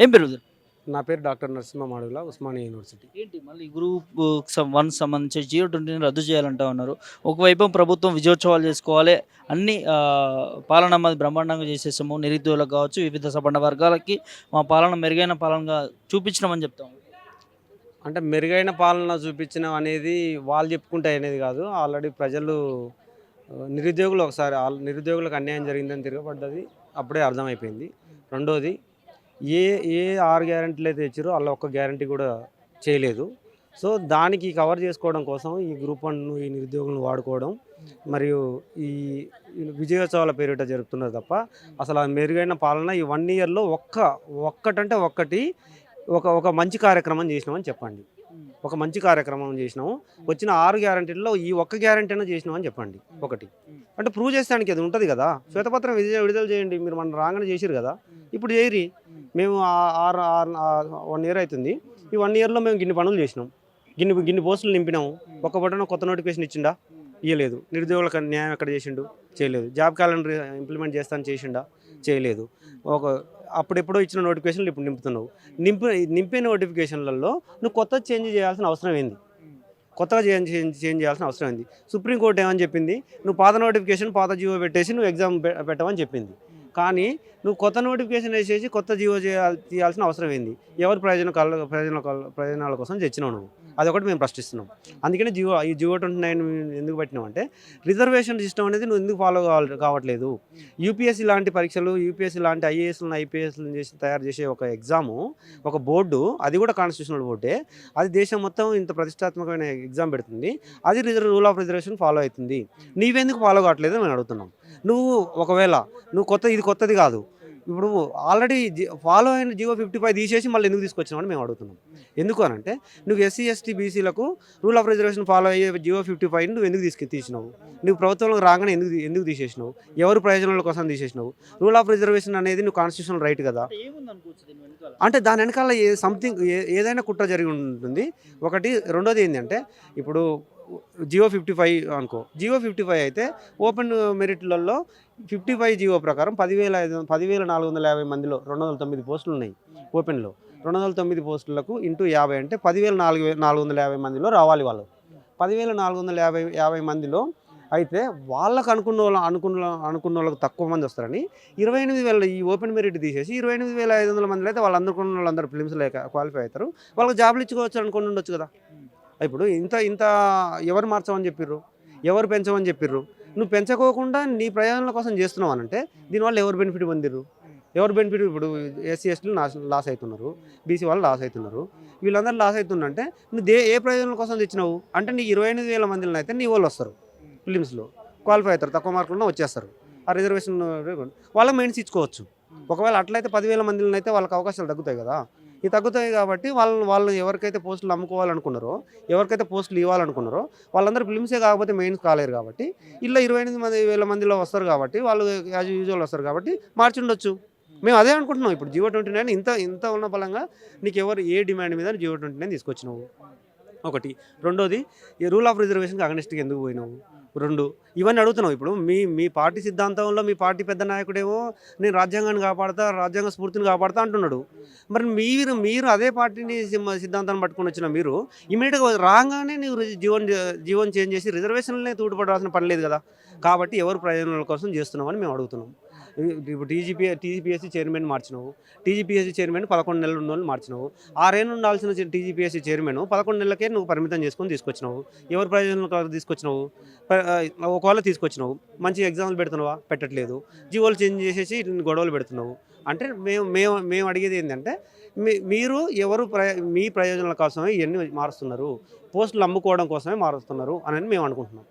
ఏం పేరు? నా పేరు డాక్టర్ నరసింహ మాడుగుల ఉస్మానియా యూనివర్సిటీ. ఏంటి మళ్ళీ గ్రూప్ వన్ సంబంధించి జియో ట్వంటీని రద్దు చేయాలంటా ఉన్నారు. ఒకవైపు ప్రభుత్వం విజయోత్సవాలు చేసుకోవాలి అన్ని పాలన మాది బ్రహ్మాండంగా చేసేసాము నిరుద్యోగులకు కావచ్చు వివిధ సపన్న వర్గాలకి మా పాలన మెరుగైన పాలనగా చూపించినామని చెప్తాము అంటే మెరుగైన పాలన చూపించడం అనేది వాళ్ళు చెప్పుకుంటే అనేది కాదు. ఆల్రెడీ ప్రజలు నిరుద్యోగులు ఒకసారి నిరుద్యోగులకు అన్యాయం జరిగిందని తిరగబడ్డది. అప్పుడే అర్థమైపోయింది. రెండోది ఏ ఏ ఆరు గ్యారంటీలు అయితే ఇచ్చారో అలా ఒక్క గ్యారంటీ కూడా చేయలేదు. సో దానికి కవర్ చేసుకోవడం కోసం ఈ గ్రూప్ వన్ను ఈ నిరుద్యోగులను వాడుకోవడం మరియు ఈ విజయోత్సవాల పేరిట జరుపుతున్నారు తప్ప అసలు ఆ మెరుగైన పాలన ఈ వన్ ఇయర్లో ఒక్క ఒక్కటంటే ఒక్కటి ఒక ఒక మంచి కార్యక్రమం చేసినామని చెప్పండి. ఒక మంచి కార్యక్రమం చేసినాము. వచ్చిన ఆరు గ్యారంటీల్లో ఈ ఒక్క గ్యారంటీ అయినా చేసినామని చెప్పండి. ఒకటి. అంటే ప్రూవ్ చేస్తానికి అది ఉంటుంది కదా. శ్వేతపత్రం విడుదల విడుదల చేయండి. మీరు మన రాగానే చేసిరు కదా. ఇప్పుడు చేయరి మేము ఆరు ఆరు వన్ ఇయర్ అవుతుంది. ఈ వన్ ఇయర్లో మేము గిన్ని పనులు చేసినాం. గిన్ని గిన్ని పోస్టులు నింపినాము ఒక్క బటన్ కొత్త నోటిఫికేషన్ ఇచ్చిండా? ఇవ్వలేదు నిరుద్యోగులకు న్యాయం ఎక్కడ చేసిండు? చేయలేదు. జాబ్ క్యాలెండర్ ఇంప్లిమెంట్ చేస్తాను చేసిండా? చేయలేదు. ఒక అప్పుడెప్పుడో ఇచ్చిన నోటిఫికేషన్లు ఇప్పుడు నింపుతున్నావు. నింపి నింపే నోటిఫికేషన్లలో నువ్వు కొత్త చేంజ్ చేయాల్సిన అవసరం ఏంది? కొత్తగా చేంజ్ చేంజ్ చేంజ్ చేయాల్సిన అవసరం ఏంది? సుప్రీంకోర్టు ఏమని చెప్పింది? నువ్వు పాత నోటిఫికేషన్ పాత జీవో పెట్టేసి నువ్వు ఎగ్జామ్ పెట్టమని చెప్పింది. కానీ నువ్వు కొత్త నోటిఫికేషన్ వేసేసి కొత్త జీవో చేయాల్ తీయాల్సిన అవసరం ఏంది? ఎవరి ప్రయోజన ప్రయోజన ప్రయోజనాల కోసం తెచ్చినావు నువ్వు? అదొకటి మేము ప్రశ్నిస్తున్నాం. అందుకనే జియో ఈ జియో ట్వంటీ నైన్ ఎందుకు పెట్టినామంటే అంటే రిజర్వేషన్ సిస్టమ్ అనేది నువ్వు ఎందుకు ఫాలో కావాలి కావట్లేదు. యూపీఎస్సీ లాంటి పరీక్షలు యూపీఎస్సీ లాంటి ఐఏఎస్లను ఐపీఎస్లను చేసి తయారు చేసే ఒక ఎగ్జాము ఒక బోర్డు అది కూడా కాన్స్టిట్యూషనల్ బోర్డే. అది దేశం మొత్తం ఇంత ప్రతిష్టాత్మకమైన ఎగ్జామ్ పెడుతుంది. అది reserve rule of reservation follow అవుతుంది. నీవెందుకు ఫాలో కావట్లేదు అని మేము అడుగుతున్నాం. నువ్వు ఒకవేళ నువ్వు కొత్త ఇది కొత్తది కాదు. ఇప్పుడు ఆల్రెడీ ఫాలో అయిన జియో ఫిఫ్టీ ఫైవ్ తీసేసి మళ్ళీ ఎందుకు తీసుకొచ్చినామని మేము అడుగుతున్నాం. ఎందుకు అని అంటే నువ్వు ఎస్సీ ఎస్టీ బీసీలకు రూల్ ఆఫ్ రిజర్వేషన్ ఫాలో అయ్యే జియో ఫిఫ్టీ ఫైవ్ నువ్వు ఎందుకు తీసుకు తీసినావు? నువ్వు ప్రభుత్వంలోకి రాగానే ఎందుకు ఎందుకు తీసేసినావు? ఎవరు ప్రయోజనాల కోసం తీసేసినావు? రూల్ ఆఫ్ రిజర్వేషన్ అనేది నువ్వు కాన్స్టిట్యూషనల్ రైట్ కదా? అంటే దాని వెనకాల? ఏ సంథింగ్ ఏదైనా కుట్ర జరిగి ఉంటుంది. ఒకటి రెండోది ఏంటంటే ఇప్పుడు జియో ఫిఫ్టీ ఫైవ్ అనుకో. జియో ఫిఫ్టీ ఫైవ్ అయితే ఓపెన్ మెరిట్లలో ఫిఫ్టీ ఫైవ్ జియో ప్రకారం పదివేల ఐదు పదివేల నాలుగు వందల యాభై మందిలో రెండు వందల తొమ్మిది పోస్టులు ఉన్నాయి ఓపెన్లో. రెండు వందల తొమ్మిది పోస్టులకు ఇంటూ యాభై అంటే పదివేల నాలుగు నాలుగు వందల యాభై మందిలో రావాలి వాళ్ళు. పదివేల నాలుగు వందల యాభై యాభై మందిలో అయితే వాళ్ళకు అనుకున్న వాళ్ళ అనుకున్న అనుకున్న వాళ్ళకి తక్కువ మంది వస్తారని ఇరవై ఎనిమిది వేల ఈ ఓపెన్ మెరిట్ తీసేసి ఇరవై ఎనిమిది వేల ఐదు వందల మందిలో అయితే వాళ్ళు అందుకున్న వాళ్ళందరూ ఫిలిమ్స్ లేక క్వాలిఫై అవుతారు. వాళ్ళకి జాబ్లు ఇచ్చుకోవచ్చు అనుకుని ఉండొచ్చు కదా. ఇప్పుడు ఇంత ఇంత ఎవరు మార్చమని చెప్పిర్రు? ఎవరు పెంచమని చెప్పిర్రు? నువ్వు పెంచకోకుండా నీ ప్రయోజనాల కోసం చేస్తున్నావు అని అంటే దీనివల్ల ఎవరు బెనిఫిట్ పొందిర్రు? ఎవరు బెనిఫిట్ ఇప్పుడు ఎస్సీ ఎస్టీలు లాస్ అవుతున్నారు బీసీ వాళ్ళు లాస్ అవుతున్నారు వీళ్ళందరూ లాస్ అవుతుందంటే నువ్వు దే ఏ ప్రయోజనం కోసం తెచ్చినావు? అంటే నీకు ఇరవై ఎనిమిది వేల మందిలో అయితే నీ వాళ్ళు వస్తారు. ఫిలిమ్స్లో క్వాలిఫై అవుతారు. తక్కువ మార్కులను వచ్చేస్తారు. ఆ రిజర్వేషన్ వాళ్ళ మెయిన్స్ ఇచ్చుకోవచ్చు. ఒకవేళ అట్లయితే పదివేల మందిలో అయితే వాళ్ళకి అవకాశాలు తగ్గుతాయి కదా? ఈ తగ్గుతాయి కాబట్టి వాళ్ళు వాళ్ళు ఎవరికైతే పోస్టులు అమ్ముకోవాలనుకున్నారో ఎవరికైతే పోస్టులు ఇవ్వాలనుకున్నారో వాళ్ళందరూ ఫిలిమ్సే కాకపోతే మెయిన్స్ కాలేరు కాబట్టి ఇలా ఇరవై ఎనిమిది మంది వేల మందిలో వస్తారు కాబట్టి వాళ్ళు యాజ్ యూజువల్ వస్తారు కాబట్టి మార్చి ఉండొచ్చు. మేము అదే అనుకుంటున్నాం. ఇప్పుడు జియో ట్వంటీ నైన్ ఇంత ఇంత ఉన్న బలంగా నీకు ఎవరు ఏ డిమాండ్ మీద జియో ట్వంటీ నైన్ తీసుకొచ్చినావు? ఒకటి. రెండోది ఈ రూల్ ఆఫ్ రిజర్వేషన్కి అగనిస్ట్కి ఎందుకు పోయినావు? రెండు. ఇవన్నీ అడుగుతున్నావు. ఇప్పుడు మీ మీ పార్టీ సిద్ధాంతంలో మీ పార్టీ పెద్ద నాయకుడేమో నేను రాజ్యాంగాన్ని కాపాడతా రాజ్యాంగ స్ఫూర్తిని కాపాడతా అంటున్నాడు. మరి మీరు మీరు అదే పార్టీని సిద్ధాంతాన్ని పట్టుకొని వచ్చిన మీరు ఇమీడియట్గా రాగానే నీవు జీవన్ జీవన్ చేంజ్ చేసి రిజర్వేషన్లనే తూటుపడాల్సిన పని లేదు కదా. కాబట్టి ఎవరు ప్రయోజనాల కోసం చేస్తున్నామని మేము అడుగుతున్నాం. ఇప్పుడు టీజీపీ టీజీపీఎస్సీ చైర్మన్ మార్చినావు. టీజీపీఎస్సీ చైర్మన్ పదకొండు నెలలు ఉన్న వాళ్ళు మార్చినావు. ఆరేళ్ళు ఉండాల్సిన టీజీపీఎస్సీ చైర్మన్ పదకొండు నెలలకే నువ్వు పరిమితం చేసుకొని తీసుకొచ్చినావు. ఎవరు ప్రయోజనాల కోసం తీసుకొచ్చినావు? ఒకవేళ తీసుకొచ్చినావు. మంచి ఎగ్జామ్లు పెడుతున్నావా? పెట్టట్లేదు. జీవోలు చేంజ్ చేసేసి గొడవలు పెడుతున్నావు. అంటే మేము మేము మేము అడిగేది ఏంటంటే మీ మీరు ఎవరు మీ ప్రయోజనాల కోసమే ఇవన్నీ మారుస్తున్నారు. పోస్టులు అమ్ముకోవడం కోసమే మారుస్తున్నారు అని మేము అనుకుంటున్నాం.